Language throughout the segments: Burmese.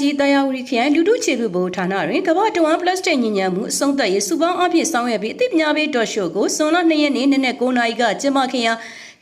ကြီးတရားဝတီခရိုင်လူထုခြေပြုဘိုဌာနတွင်ကမ္ဘာတဝမ်းပလတ်စတစ်ညဉ့်ညံမှုအဆုံးသတ်ရေးစုပေါင်းအဖြစ်ဆောင်ရွက်ပြီးအသိပညာပေးတော်ရှို့ကိုဇွန်လ2ရက်နေ့နနက်9:00နာရီကကျင်းပခဲ့ရာ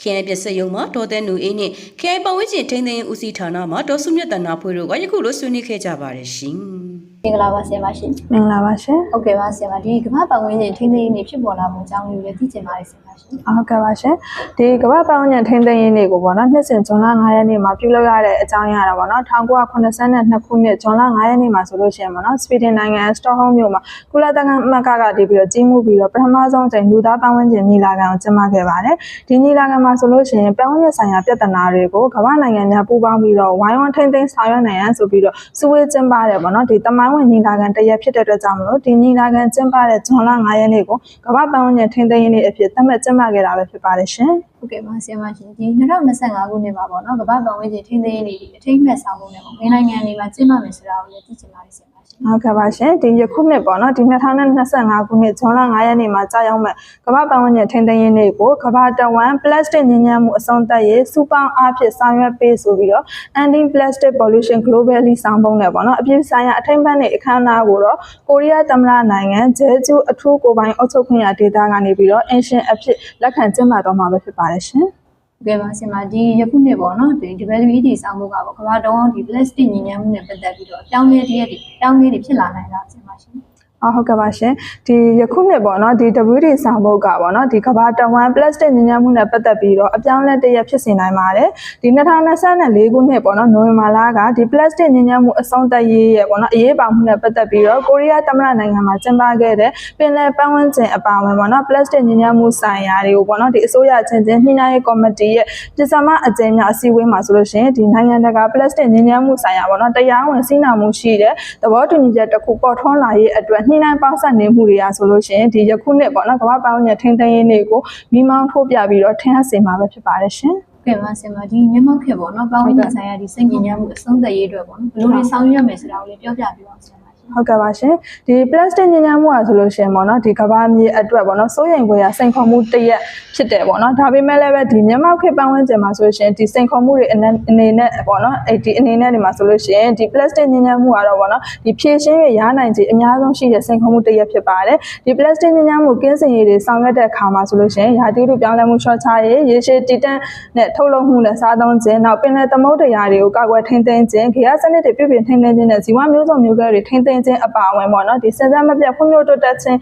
ခရိုင်ပြစယုံမှာဒေါ်တဲ့နူအေးနှင့်ခရိုင်ပတ်ဝန်းကျင်ထိန်းသိမ်းရေးဦးစီးဌာနမှဒေါ်စုမြတ်တနာဖွေးတို့ကယခုလိုဆွေးနွေးခဲ့ကြပါတယ်ရှင်။ မင်္ဂလာပါဆရာမရှင်မင်္ဂလာပါရှင်ဟုတ်ကဲ့ပါဆရာမဒီကမ္ဘာပတ်ဝန်းကျင်ထိန်းသိမ်းရေးနေဖြစ်ပေါ်လာမှုအကြောင်းလေးကိုလည်းသိချင်ပါတယ်ဆရာမရှင်။ဟုတ်ကဲ့ပါရှင်။ဒီကမ္ဘာ့ပတ်ဝန်းကျင်ထိန်းသိမ်းရေးနေ့ကိုပေါ့နော်နှစ်စဉ်ဇွန်လ9ရက်နေ့မှာပြုလုပ်ရတဲ့အကြောင်းအရာတော့ပေါ့နော်1982ခုနှစ်ဇွန်လ9ရက်နေ့မှာဆိုလို့ရှိရင်ပေါ့နော်စပီဒင်နိုင်ငံစတော့ဟုမ်းမြို့မှာကုလသမဂ္ဂမကကတည်ပြီးတော့ကြီးမှုပြီးတော့ပထမဆုံးအကြိမ်လူသားပတ်ဝန်းကျင်ညီလာခံကိုကျင်းပခဲ့ပါတယ်။ဒီညီလာခံမှာဆိုလို့ရှိရင်ပတ်ဝန်းကျင်ဆိုင်ရာပြဿနာတွေကိုကမ္ဘာနိုင်ငံများပူးပေါင်းပြီးတော့ဝိုင်းဝန်းထိန်းသိမ်းဆောင်ရွက်နိုင်ရန်ဆိုပြီးတော့စုဝေးကျင်းပတယ်ပေါ့နော်ဒီတမိုင်းဝင်ညီလာခံတစ်ရက်ဖြစ်တဲ့အတွက်ကြောင့်မလို့ဒီညီလာခံကျင်းပတဲ့ဇွန်လ9ရက်နေ့ကိုကမ္ဘာပတ်ဝန်းကျင်ထိန်းသိမ်းရေးနေ့အဖြစ်သတ်မှတ်ကျင်းပခဲ့တာပဲဖြစ်ပါတယ်ရှင်။ဟုတ်ကဲ့ပါဆရာမရှင်ဒီ2025ခုနှစ်မှာပေါ့နော်ကမ္ဘာပတ်ဝန်းကျင်ထိန်းသိမ်းရေးနေအထိမ်းအမှတ်ဆောင်မှုနဲ့ပေါ့ဘယ်နိုင်ငံတွေမှာကျင်းပမယ်ဆိုတာကိုလည်းသိချင်ပါတယ်ဆရာမရှင် ဟုတ်ကဲ့ပါရှင်ဒီယခုနှစ်ပေါ့နော်ဒီ2025ခုနှစ်ဇွန်လ9ရက်နေ့မှာကြာရောက်မဲ့ကမ္ဘာပတ်ဝန်းကျင်ထိန်းသိမ်းရေးနေ့ကိုကမ္ဘာတဝမ်းပလတ်စတစ်ညဉ့်ညမ်းမှုအဆုံးသတ်ရေးစူပေါင်းအားဖြင့်ဆောင်ရွက်ပေးဆိုပြီးတော့ Ending Plastic Pollution Globally ဆောင်ပုံနဲ့ပေါ့နော်အပြည့်ဆိုင်ရာအထိမ်းအမှတ်နေ့အခမ်းအနားကိုတော့ကိုရီးယားသမ္မတနိုင်ငံဂျဲဂျူးအထူးကိုယ်ပိုင်အုပ်ချုပ်ခွင့်ရဒေသကနေပြီးတော့အင်ရှင်အဖြစ်လက်ခံကျင်းပတော့မှာပဲဖြစ်ပါတယ်ရှင်ဟုတ် ကဲ့ပါဆရာမဒီယခုနှစ်ပေါ့နော်ဒီ WED ဆောင်မှုကပေါ့ကမ္ဘာတော်ဒီ plastic ညဉ့်ညမ်းမှုနဲ့ပတ်သက်ပြီးတော့အပြောင်းလဲတရက်တွေအပြောင်းလဲတွေဖြစ်လာနိုင်တာဆရာမရှင် အော်ဟုတ်ကဲ့ပါရှင်ဒီယခုနှစ်ပေါ့နော်ဒီ WD ဆောင်ဘုတ်ကပေါ့နော်ဒီကဘာတဝမ်ပလတ်စတစ်ညဉ့်ညမ်းမှုနဲ့ပတ်သက်ပြီးတော့အပြောင်းအလဲတစ်ရက်ဖြစ်စေနိုင်ပါတယ်ဒီ2024ခုနှစ်ပေါ့နော်နိုဝင်ဘာလကဒီပလတ်စတစ်ညဉ့်ညမ်းမှုအဆုံးသတ်ရေးရဲ့ပေါ့နော်အရေးပါမှုနဲ့ပတ်သက်ပြီးတော့ကိုရီးယားသမ္မတနိုင်ငံမှာကျင်းပခဲ့တဲ့ပင်လယ်ပတ်ဝန်းကျင်အပါအဝင်ပေါ့နော်ပလတ်စတစ်ညဉ့်ညမ်းမှုဆိုင်ရာတွေကိုပေါ့နော်ဒီအစိုးရချင်းချင်းနှိနှိုင်းရေးကော်မတီရဲ့ပြည်စမအကြိမ်များအစည်းအဝေးမှာဆိုလို့ရှိရင်ဒီနိုင်ငံတကာပလတ်စတစ်ညဉ့်ညမ်းမှုဆိုင်ရာပေါ့နော်တရားဝင်စီးနာမှုရှိတဲ့သဘောတူညီချက်တစ်ခုပေါ်ထွန်းလာရေးအတွက်နှိနှိုင်းပေါင်းစပ်နေမှုတွေအားဆိုလို့ရှိရင်ဒီယခုနှစ်ပေါ့နော်ကမ္ဘာ့ပတ်ဝန်းကျင်ထိန်းသိမ်းရေးနေ့ကိုမိမောင်းထိုးပြပြီးတော့ထင်ဟပ်စေမှာပဲဖြစ်ပါတယ်ရှင်ကဲပါဆင်မဒီမျက်မှောက်ခေပေါ့နော်ပေါင်းဝင်ဆိုင်ရာဒီစိတ်ညဉ့်ညမ်းမှုအဆုံးသက်ရေးအတွက်ပေါ့နော်ဘယ်လိုတွေဆောင်ရွက်မယ်ဆိုတာကိုလည်းပြောပြပြပါဦးဆရာမရှင် ဟုတ်ကဲ့ပါရှင်ဒီ plastic ညဉ့်ညမ်းမှုอ่ะဆိုလို့ရှိရင်ပေါ့နော်ဒီကဘာမြေအတွက်ပေါ့နော်စိုးရိမ်ဖွယ်ရာစိန်ခေါ်မှုတစ်ရက်ဖြစ်တယ်ပေါ့နော်ဒါပေမဲ့လည်းပဲဒီမြန်မာခေတ်ပတ်ဝန်းကျင်မှာဆိုလို့ရှိရင်ဒီစိန်ခေါ်မှုတွေအနေအနေနဲ့ပေါ့နော်အဲ့ဒီအနေနဲ့ဒီမှာဆိုလို့ရှိရင်ဒီ plastic ညဉ့်ညမ်းမှုကတော့ပေါ့နော်ဒီဖြည့်ရှင်းရရနိုင်ခြေအများဆုံးရှိတဲ့စိန်ခေါ်မှုတစ်ရက်ဖြစ်ပါတယ်ဒီ plastic ညဉ့်ညမ်းမှုကင်းစင်ရည်တွေဆောင်ရွက်တဲ့အခါမှာဆိုလို့ရှိရင်ရာသီဥတုပြောင်းလဲမှုလျှော့ချရေးရေရှည်တည်တံ့နဲ့ထုတ်လုပ်မှုနဲ့စားသုံးခြင်းနောက်ပင်လယ်သမုဒ္ဒရာတွေကိုကာကွယ်ထိန်းသိမ်းခြင်းခေတ်စနစ်တွေပြုပြင်ထိန်းသိမ်းခြင်းနဲ့ဇီဝမျိုးစုံမျိုးကွဲတွေထိန်းသိမ်းခြင်းအပါအဝင်ပေါ့နော်ဒီစင်စမ်းမပြတ်ဖွံ့ဖြိုးတိုးတက်ခြင်း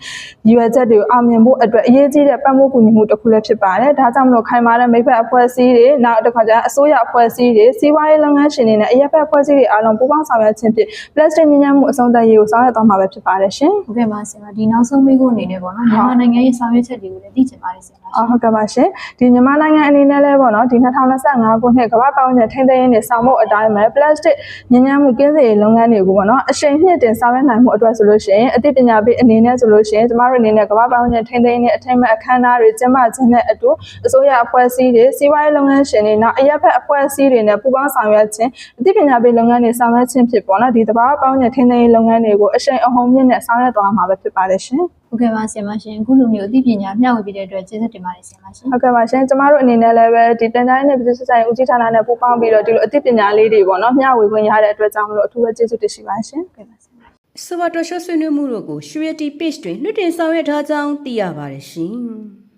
ရည်ရွယ်ချက်တွေကိုအောင်မြင်ဖို့အတွက်အရေးကြီးတဲ့ပတ်မှုကူညီမှုတစ်ခုလည်းဖြစ်ပါတယ်ဒါကြောင့်မလို့ခိုင်မာတဲ့မိဖက်အဖွဲ့အစည်းတွေနောက်တစ်ခါကျအစိုးရအဖွဲ့အစည်းတွေစီးပွားရေးလုပ်ငန်းရှင်တွေနဲ့အရက်ဖက်အဖွဲ့အစည်းတွေအားလုံးပူးပေါင်းဆောင်ရွက်ခြင်းဖြင့် plastic ညဉ့်ညမ်းမှုအဆုံးသတ်ရေးကိုဆောင်ရွက်သွားမှာပဲဖြစ်ပါတယ်ရှင်ဟုတ်ကဲ့ပါဆင်မဒီနောက်ဆုံးမေးခွန်းအနေနဲ့ပေါ့နော်မြန်မာနိုင်ငံရဲ့ဆောင်ရွက်ချက်တွေကိုလည်းသိချင်ပါတယ်ဆင်မရှင်အော်ဟုတ်ကဲ့ပါရှင်ဒီမြန်မာနိုင်ငံအနေနဲ့လည်းပေါ့နော်ဒီ2025ခုနှစ်ကမ္ဘာ့ပတ်ဝန်းကျင်ထိန်းသိမ်းရေးနဲ့ဆောင်ဖို့အတိုင်းပဲ plastic ညဉ့်ညမ်းမှုကင်းစင်ရေးလုပ်ငန်းတွေကိုပေါ့နော်အရှိန်မြင့်တင်ဆောင်ရွက်နိုင်မှုအတွက်ဆိုလို့ရှိရင်အသိပညာပေးအနေနဲ့ဆိုလို့ရှိရင်ကျမတို့အနေနဲ့ကမ္ဘာ့ပတ်ဝန်းကျင်ထိန်းသိမ်းရေးနဲ့အထိမ်းအမှတ်အခမ်းအနားတွေကျင်းပခြင်းနဲ့အတူအစိုးရအဖွဲ့အစည်းတွေစီးပွားရေးလုပ်ငန်းရှင်တွေနောက်အရက်ဖက်အဖွဲ့အစည်းတွေနဲ့ပူးပေါင်းဆောင်ရွက်ခြင်းအသိပညာပေးလုပ်ငန်းတွေဆောင်ရွက်ခြင်းဖြစ်ပေါ့နော်ဒီတဘာဝပတ်ဝန်းကျင်ထိန်းသိမ်းရေးလုပ်ငန်းတွေကိုအရှိန်အဟုန်မြင့်နဲ့ဆောင်ရွက်သွားမှာပဲဖြစ်ပါတယ်ရှင် ဟုတ်ကဲ့ပါဆင်မရှင်အခုလိုမျိုးအသိပညာမျှဝေပေးတဲ့အတွက်ကျေးဇူးတင်ပါတယ်ဆင်မရှင်ဟုတ်ကဲ့ပါရှင်ကျမတို့အနေနဲ့လည်းပဲဒီတင်တိုင်းနဲ့ပြည်သူ့ဆိုင်ဦးစီးဌာနနဲ့ပူးပေါင်းပြီးတော့ဒီလိုအသိပညာလေးတွေပေါ့နော်မျှဝေခွင့်ရတဲ့အတွက်ကြောင့်မလို့အထူးပဲကျေးဇူးတင်ရှိပါရှင်ဟုတ်ကဲ့ပါဆင်မစဝတ်တော်ရှုဆွေးနွေးမှုတို့ကို Surety Page တွင်လွှင့်တင်ဆောင်ရွက်ထားကြောင်းသိရပါတယ်ရှင်။